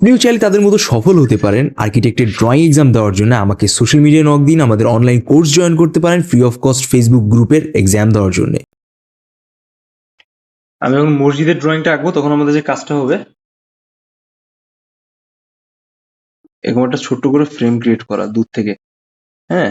আপনিও চাইলে তাদের মতো সফল হতে পারেন। আর্কিটেক্টের ড্রয়িং এক্সাম দেওয়ার জন্য আমাকে সোশ্যাল মিডিয়া নক দিন, আমাদের অনলাইন কোর্স জয়েন করতে পারেন ফ্রি অফ কস্ট ফেসবুক গ্রুপের এক্সাম দেওয়ার জন্য। আমি যখন মসজিদের ড্রয়িংটা আঁকবো, তখন আমাদের যে কাজটা হবে, এরকম একটা ছোট্ট করে ফ্রেম ক্রিয়েট করা, দূর থেকে। হ্যাঁ?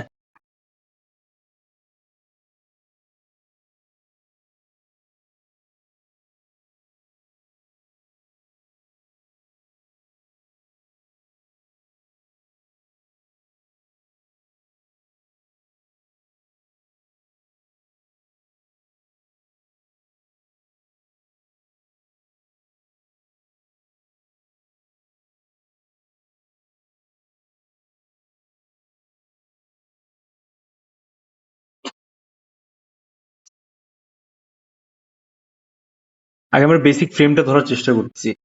আগে আমরা বেসিক ফ্রেমটা ধরার চেষ্টা করছি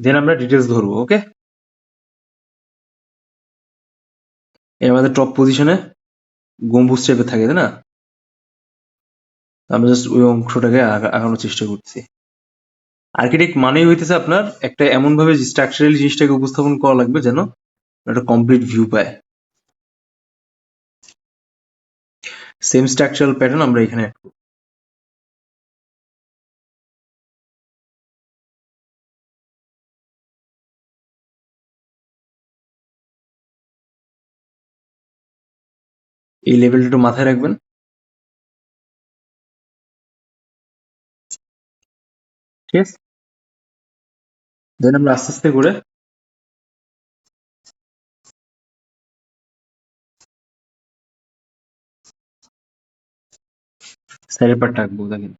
দেন আমরা ডিটেলস ধরবো ওকে আমাদের টপ পজিশনে গম্বুজ টাইপের থাকে, তাই না? আমরা জাস্ট ওই অংশটাকে আগা- আগানোর চেষ্টা করছি আর্কিটেক্ট মানেই হইতেছে আপনার একটা এমন ভাবে স্ট্রাকচারাল জিনিসটাকে উপস্থাপন করা লাগবে যেন একটা কমপ্লিট ভিউ পায়। সেম স্ট্রাকচারাল প্যাটার্ন আমরা এখানে অ্যাড করব। এই লেভেলটা একটু মাথায় রাখবেন। ঠিক আছে? আমরা আস্তে আস্তে করে স্যারের পার্টটা আঁকবো, দেখেন।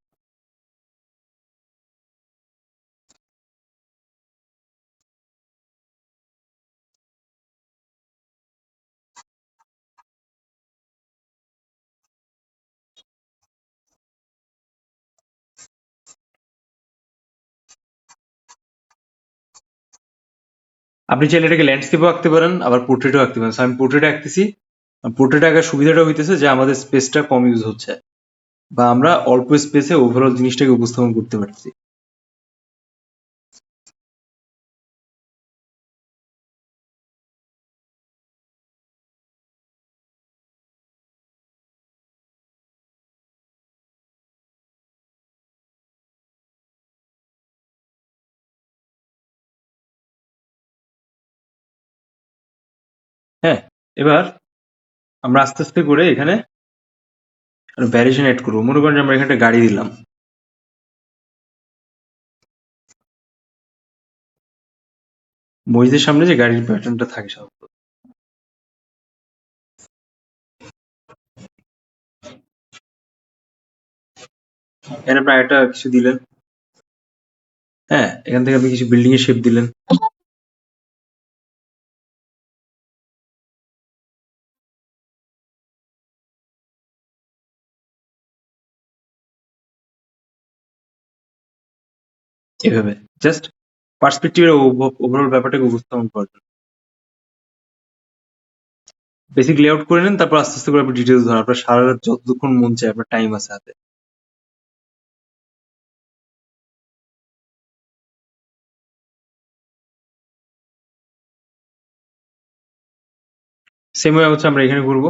আপনি চাইলে এটাকে ল্যান্ডস্কেপও আঁকতে পারেন, আবার পোর্ট্রেটও আঁকতে পারেন। আমি পোর্ট্রেট আঁকতেছি। পোর্ট্রেট আঁকার সুবিধাটা হইতেছে যে, আমাদের স্পেসটা কম ইউজ হচ্ছে। বা আমরা অল্প স্পেসে ওভারঅল জিনিসটাকে উপস্থাপন করতে পারছি এবার আমরা আস্তে আস্তে করে এখানে ভ্যারিয়েশন এড করব। মনে করেন আমরা এখানে গাড়ি দিলাম। মসজিদের সামনে যে গাড়ির প্যাটার্নটা থাকে সাধারণত এখানে আপনি একটা কিছু দিলেন। হ্যাঁ এখান থেকে আপনি কিছু বিল্ডিং এর শেপ দিলেন। এভাবে। জাস্ট পার্সপেক্টিভের ওভারঅল ব্যাপারটাকে উপস্থাপন করার জন্য। বেসিক লেআউট করে নেন, তারপর আস্তে আস্তে করে আপনি ডিটেলস ধরেন। আপনার সারা রাত যতক্ষণ মন চায় আপনার টাইম আছে হাতে। সেম হচ্ছে আমরা এখানে করব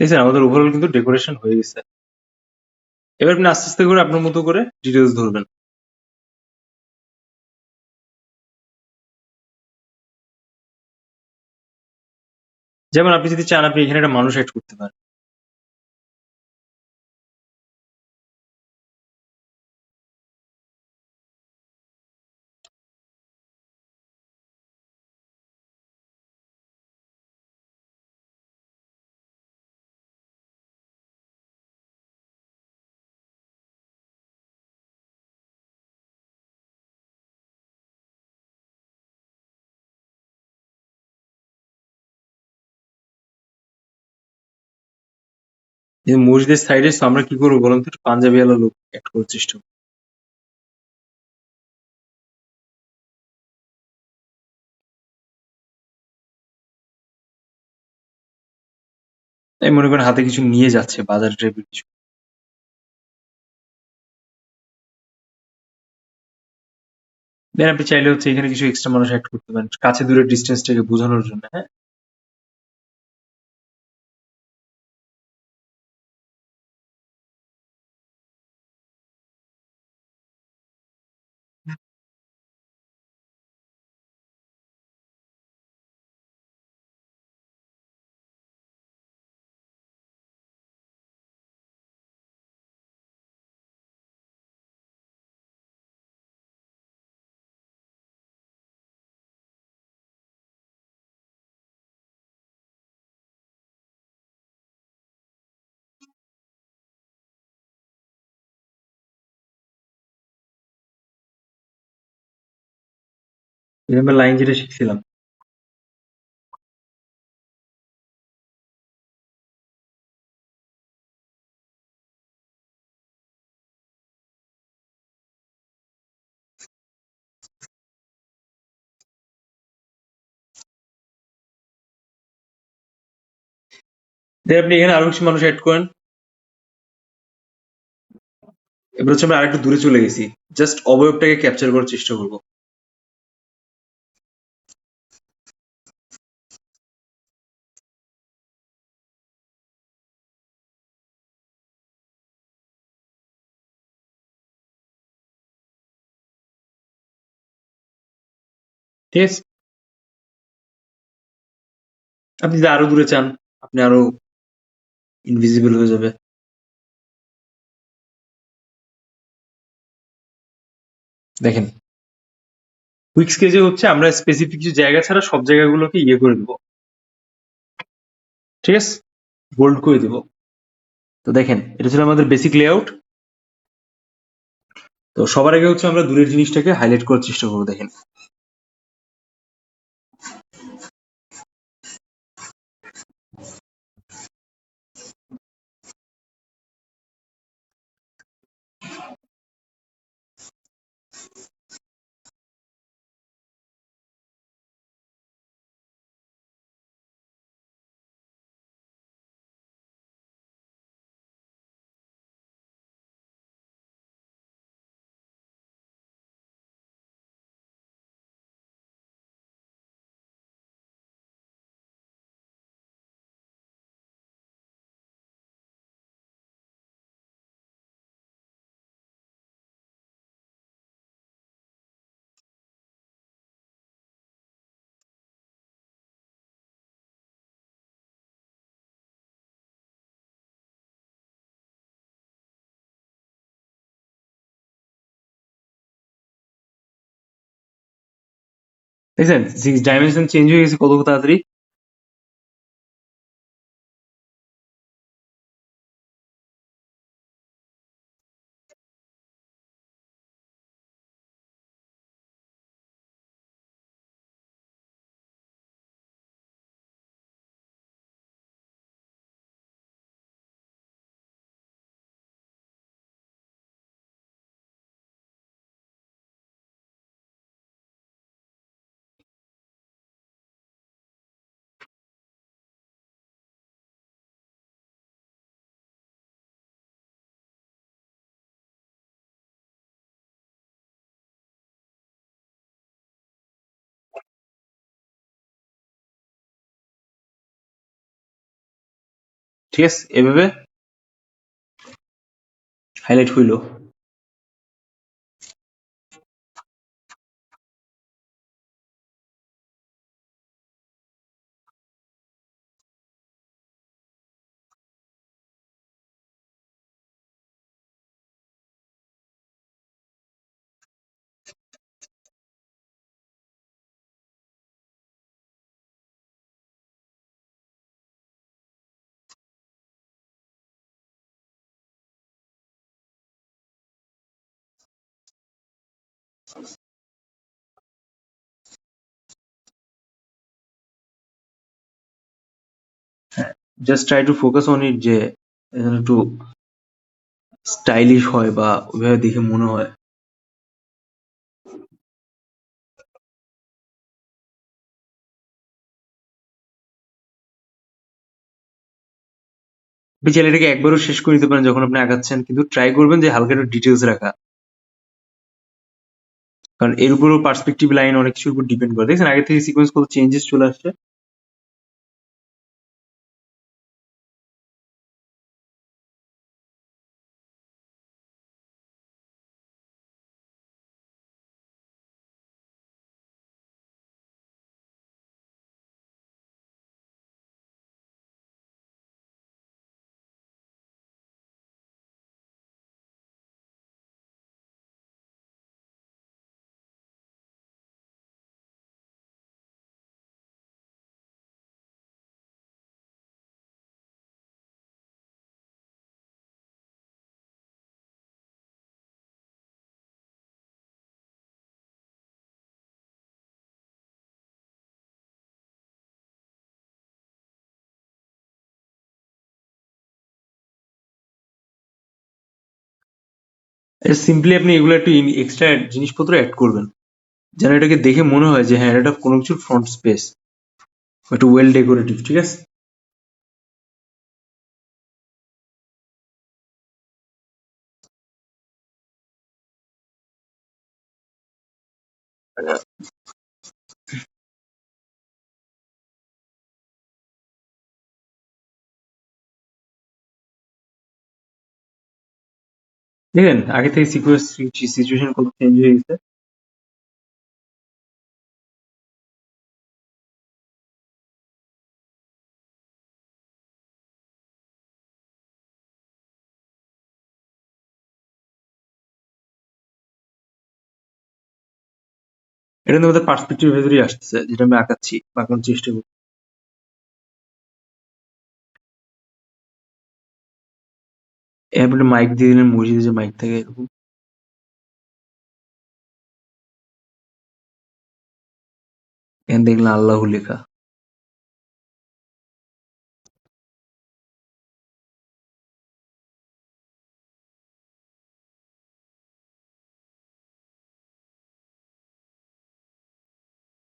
দেখছেন, আমাদের ওভারঅল কিন্তু ডেকোরেশন হয়ে গেছে। এবার আপনি আস্তে আস্তে করে আপনার মতো করে ডিটেলস ধরবেন। যেমন আপনি যদি চান, আপনি এখানে একটা মানুষ অ্যাড করতে পারেন। মসজিদের সাইডে আমরা কি করব বলুন তো? পাঞ্জাবি আলো লোক অ্যাড করার চেষ্টা। এই মনে করেন হাতে কিছু নিয়ে যাচ্ছে, বাজার টাইপের কিছু। দেন আপনি চাইলে হচ্ছে এখানে কিছু এক্সট্রা মানুষ অ্যাড করতে পারেন, কাছে দূরের ডিস্টেন্সটাকে বোঝানোর জন্য হ্যাঁ? আমরা লাইন যেটা শিখছিলাম আপনি এখানে আরও কিছু মানুষ অ্যাড করেন। এবার হচ্ছে আমরা আরেকটু দূরে চলে গেছি। জাস্ট অবয়বটাকে ক্যাপচার করার চেষ্টা করব। ঠিক আপনি যদি আরও দূরে চান, আপনি আরও ইনভিজিবল হয়ে যাবে। দেখেন কুইক স্কেচে হচ্ছে আমরা স্পেসিফিক কিছু জায়গা ছাড়া সব জায়গাগুলোকে ইয়ে করে দেবো। ঠিক আছে? বোল্ড করে দিব। তো দেখেন, এটা ছিল আমাদের বেসিক লেআউট তো সবার আগে হচ্ছে আমরা দূরের জিনিসটাকে হাইলাইট করার চেষ্টা করব, দেখেন। দেখছেন সিক্স ডাইমেনশন চেঞ্জ হয়ে গেছে কত তাড়াতাড়ি। ঠিক আছে? এভাবে? হাইলাইট হইল। Just try to focus on it যে, যেন একটু স্টাইলিশ হয় বা ওইভাবে দেখে মনে হয়। আপনি চাইলে এটাকে একবারও শেষ করে দিতে পারেন যখন আপনি আঁকাচ্ছেন কিন্তু ট্রাই করবেন যে হালকা একটু ডিটেলস রাখা। কারণ এর উপরও পার্সপেক্টিভ লাইন অনেক কিছুর উপর ডিপেন্ড করে। দেখছেন আগে থেকে সিকোয়েন্স কত চেঞ্জেস চলে আসছে। সিম্পলি আপনি এগুলো একটু এক্সট্রা জিনিসপত্র অ্যাড করবেন। যেন এটাকে দেখে মনে হয় যে হ্যাঁ এটা কোনো কিছুর ফ্রন্ট স্পেস একটু ওয়েল ডেকোরেটিভ ঠিক আছে? দেখেন, আগে থেকে সিচুয়েশন কত চেঞ্জ হয়ে গেছে। এটা আমাদের পার্সপেক্টিভ ভেতরেই আসতেছে, যেটা আমি আঁকাচ্ছি আঁকানোর চেষ্টা করছি। এরপরে মাইক দিয়ে দিলেন, মসজিদে যে মাইক থাকে এরকম। এখানে দেখলাম আল্লাহ লেখা।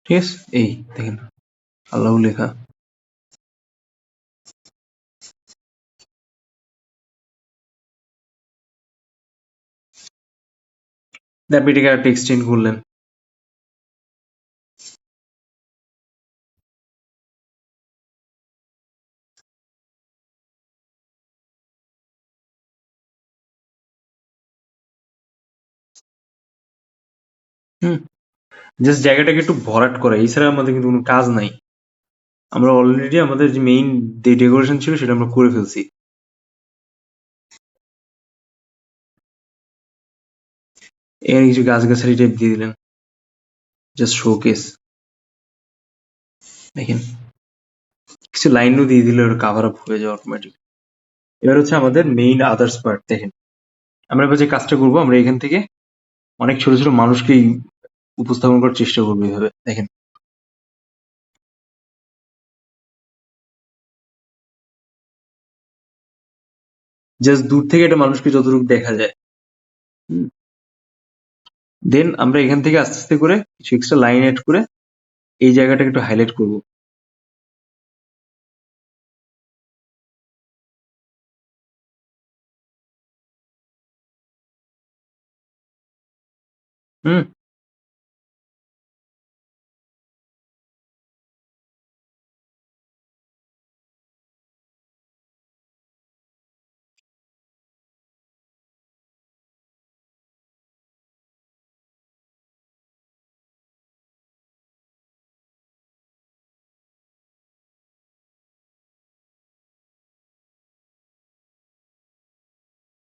ঠিক আছে? এই দেখেন, আল্লাহ লেখা। এটাকে একটা এক্সটেন্ড করলেন হুম জাস্ট জায়গাটাকে একটু ভরাট করা এছাড়া আমাদের কিন্তু কোনো কাজ নাই। আমরা অলরেডি আমাদের যে মেইন যে ডেকোরেশন ছিল সেটা আমরা করে ফেলছি। এখানে কিছু গাছগাছালি টাইপ দিয়ে দিলেন। জাস্ট শোকেস দেখেন। কিছু লাইনও দিয়ে দিলে ওটা কাভার আপ হয়ে যাওয়া অটোমেটিক এবার হচ্ছে আমাদের মেইন আদার্স পার্ট দেখেন। আমরা এবার যে কাজটা করব, আমরা এখান থেকে অনেক ছোট ছোট মানুষকেই উপস্থাপন করার চেষ্টা করব এইভাবে দেখেন। জাস্ট দূর থেকে একটা মানুষকে যতটুকু দেখা যায়। দেন আমরা এখান থেকে আস্তে আস্তে করে কিছু এক্সট্রা লাইন এড করে এই জায়গাটাকে একটু হাইলাইট করব। হুম।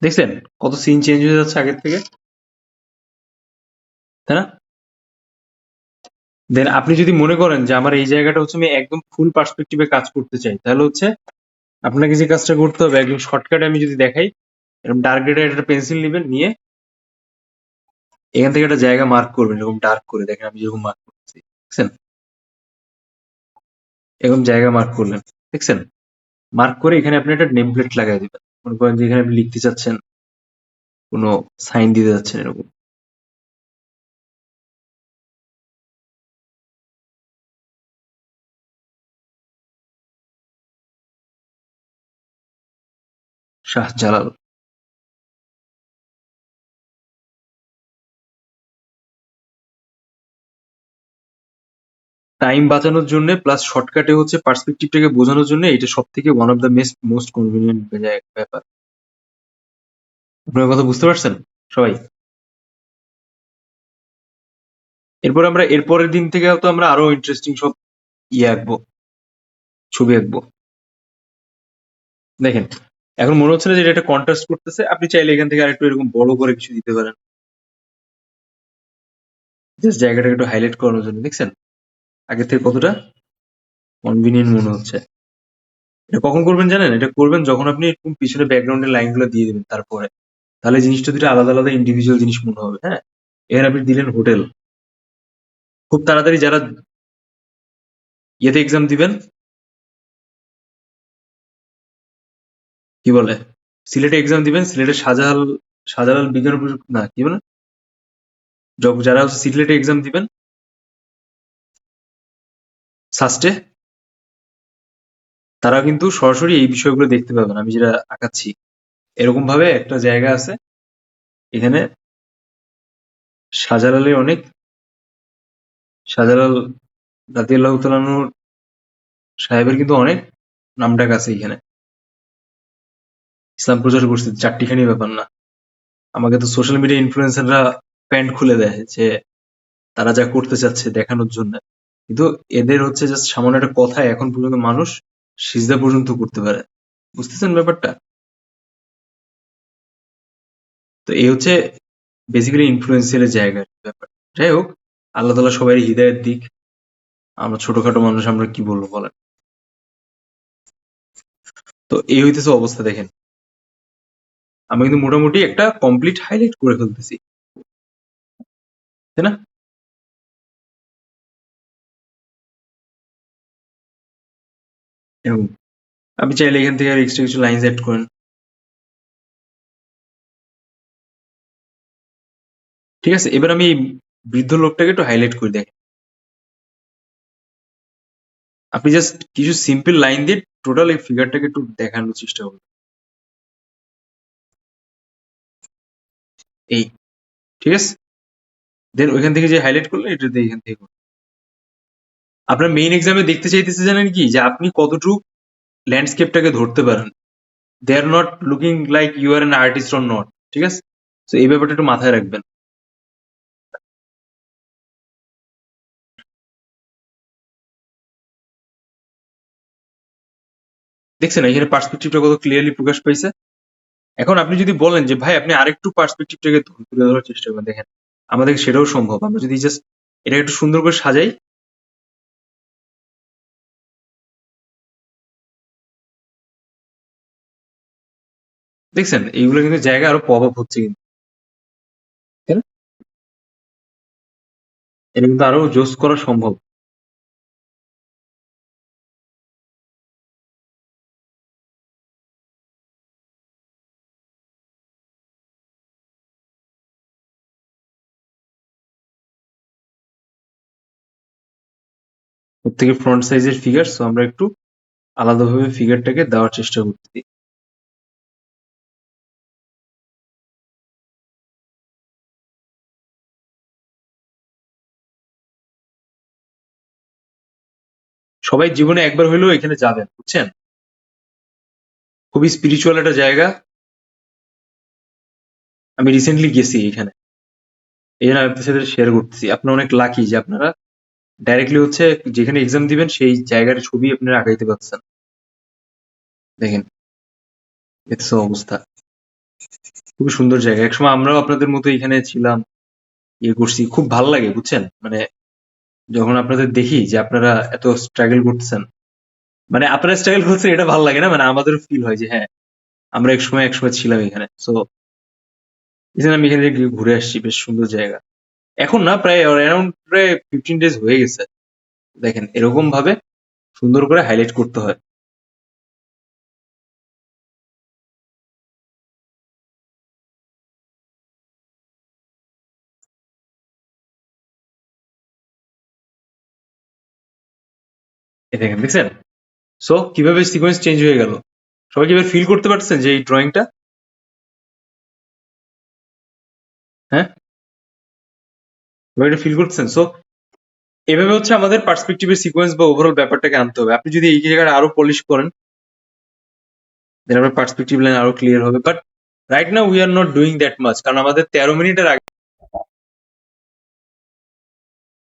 দেখছেন কত সিন চেঞ্জ হয়ে যাচ্ছে আগের থেকে? তাই না? দেন আপনি যদি মনে করেন যে আমার এই জায়গাটা হচ্ছে আমি একদম ফুল পার্সপেক্টিভে কাজ করতে চাই, তাহলে হচ্ছে আপনাকে যে কাজটা করতে হবে, একদম শর্টকাটে আমি যদি দেখাই, এরকম ডার্ক একটা পেন্সিল নেবেন, নিয়ে এখান থেকে একটা জায়গা মার্ক করবেন, এরকম ডার্ক করে দেখেন আমি যেরকম মার্ক করছি, দেখছেন? এরকম জায়গা মার্ক করলেন, দেখছেন? মার্ক করে এখানে আপনি একটা নেম প্লেট লাগাই দিবেন। মনে করেন যেখানে আপনি লিখতে চাচ্ছেন কোনো সাইন দিতে চাচ্ছেন এরকম। শাহজালাল। টাইম বাঁচানোর জন্য প্লাস শর্টকাটে হচ্ছে পার্সপেক্টিভটাকে বোঝানোর জন্য এটা সব থেকে one of the most most convenient ব্যাপার। আপনার কথা বুঝতে পারছেন? সবাই? এরপর আমরা, এরপরের দিন থেকে তো আমরা আরও ইন্টারেস্টিং সব ইয়ে আঁকবো, ছবি আঁকবো। দেখেন, এখন মনে হচ্ছে না যে এটা একটা কন্ট্রাস্ট করতেছে, আপনি চাইলে এখান থেকে আরেকটু এরকম বড় করে কিছু দিতে পারেন। জাস্ট জায়গাটাকে একটু হাইলাইট করানোর জন্য, দেখছেন? আগের থেকে কতটা? কনভিনিয়েন্ট মনে হচ্ছে। এটা কখন করবেন জানেন? এটা করবেন যখন আপনি এরকম পিছনে ব্যাকগ্রাউন্ডের লাইনগুলো দিয়ে দেবেন তারপরে। তাহলে জিনিসটা দুটো আলাদা আলাদা ইন্ডিভিজুয়াল জিনিস মনে হবে হ্যাঁ? এর আপনি দিলেন হোটেল খুব তাড়াতাড়ি যারা ইয়েতে এক্সাম দিবেন, কি বলে? সিলেটে এক্সাম দিবেন সিলেটের শাহজালাল শাহজালাল বিজ্ঞান না, কি বলে? যারা সিলেটে এক্সাম দিবেন সাস্টে তারা কিন্তু সরাসরি এই বিষয়গুলো দেখতে পাবেন আমি যেটা আঁকাচ্ছি এরকম ভাবে একটা জায়গা আছে, এখানে শাহজালালের অনেক, শাহজালাল রাদিয়াল্লাহ তালানুর সাহেবের কিন্তু অনেক নামডাক আছে এখানে। ইসলাম প্রচার করছে, চারটিখানি ব্যাপার না। আমাকে তো সোশ্যাল মিডিয়া ইনফ্লুয়েন্সাররা প্যান্ট খুলে দেয় যে তারা যা করতে চাচ্ছে দেখানোর জন্য। কিন্তু এদের হচ্ছে জাস্ট সামান্য একটা কথা এখন পর্যন্ত মানুষ সিজদা পর্যন্ত করতে পারে। বুঝতেছেন ব্যাপারটা? তো এই হচ্ছে বেসিক্যালি ইনফ্লুয়েন্সিয়ালের জায়গার ব্যাপার। যাই হোক, আল্লাহ তালা সবাই হৃদয়ের দিক। আমরা ছোটখাটো মানুষ, আমরা কি বলব বলেন? তো এই হইতেছে অবস্থা, দেখেন। আমি কিন্তু মোটামুটি একটা কমপ্লিট হাইলাইট করে ফেলতেছি। তাই না? এরকম আপনি চাইলে এখান থেকে এক্সট্রা কিছু লাইন অ্যাড করেন। ঠিক আছে? এবার আমি বৃদ্ধ লোকটাকে একটু হাইলাইট করে দেখ। আপনি জাস্ট কিছু সিম্পল লাইন দিয়ে টোটাল এই ফিগারটাকে একটু দেখানোর চেষ্টা করুন। এই, ঠিক আছে? দেন ওইখান থেকে যে হাইলাইট করলেন, এটা দিয়ে এখান থেকে। আপনার মেইন এক্সামে দেখতে চাইতেছে জানেন কি? যে আপনি কতটুকু ল্যান্ডস্কেপটাকে ধরতে পারেন। They are not looking like you are an artist or not ঠিক আছে? তো এই ব্যাপারটা একটু মাথায় রাখবেন। দেখছেন, এখানে পার্সপেক্টিভটা কত ক্লিয়ারলি প্রকাশ পাইছে? এখন আপনি যদি বলেন যে, ভাই, আপনি আরেকটু পার্সপেক্টিভটাকে তুলে ধরার চেষ্টা করেন। দেখেন, আমাদের সেটাও সম্ভব। আমরা যদি জাস্ট এটা একটু সুন্দর করে সাজাই দেখছেন এইগুলো কিন্তু জায়গা আরও পপ আপ হচ্ছে কিন্তু। এটা কিন্তু আরও জোস করা সম্ভব। প্রত্যেকে ফ্রন্ট সাইজের ফিগার সো আমরা একটু আলাদাভাবে ফিগারটাকে দেওয়ার চেষ্টা করতে করতেছি সবাই জীবনে একবার হইলেও এখানে যাবেন, বুঝছেন? খুবই স্পিরিচুয়াল একটা জায়গা। আমি রিসেন্টলি গেছি এখানে। এই জন্য আপনাদের সাথে শেয়ার করতেছি। আপনারা অনেক লাকি যে আপনারা ডাইরেক্টলি হচ্ছে যেখানে এক্সাম দিবেন, সেই জায়গার ছবি আপনারা আগাইতে পারছেন। দেখেন অবস্থা। খুবই সুন্দর জায়গা। একসময় আমরাও আপনাদের মতো এখানে ছিলাম ইয়ে করছি। খুব ভালো লাগে, বুঝছেন? মানে যখন আপনাদের দেখি যে আপনারা এত স্ট্রাগল করতেছেন মানে আপনারা স্ট্রাগল করছেন এটা ভালো লাগে না মানে আমাদেরও ফিল হয় যে হ্যাঁ আমরা এক সময় এক সময় ছিলাম এখানে। সো এখানে আমি এখানে ঘুরে আসছি, বেশ সুন্দর জায়গা। এখন না, প্রায় অ্যারাউন্ড প্রায় ফিফটিন ডেজ হয়ে গেছে। দেখেন এরকম ভাবে সুন্দর করে হাইলাইট করতে হয়। এই দেখেন, দেখছেন? সো কীভাবে সিকোয়েন্স চেঞ্জ হয়ে গেল? সবাই কীভাবে ফিল করতে পারছেন যে এই ড্রয়িংটা হ্যাঁ? ফিল করছেন সো এভাবে হচ্ছে আমাদের পার্সপেক্টিভের সিকোয়েন্স বা ওভারঅল ব্যাপারটাকে আনতে হবে। আপনি যদি এই জায়গাটা আরও পলিশ করেন দেন আপনার পার্সপেক্টিভ লাইন আরও ক্লিয়ার হবে। But right now we are not doing that much কারণ আমাদের তেরো মিনিটের আগে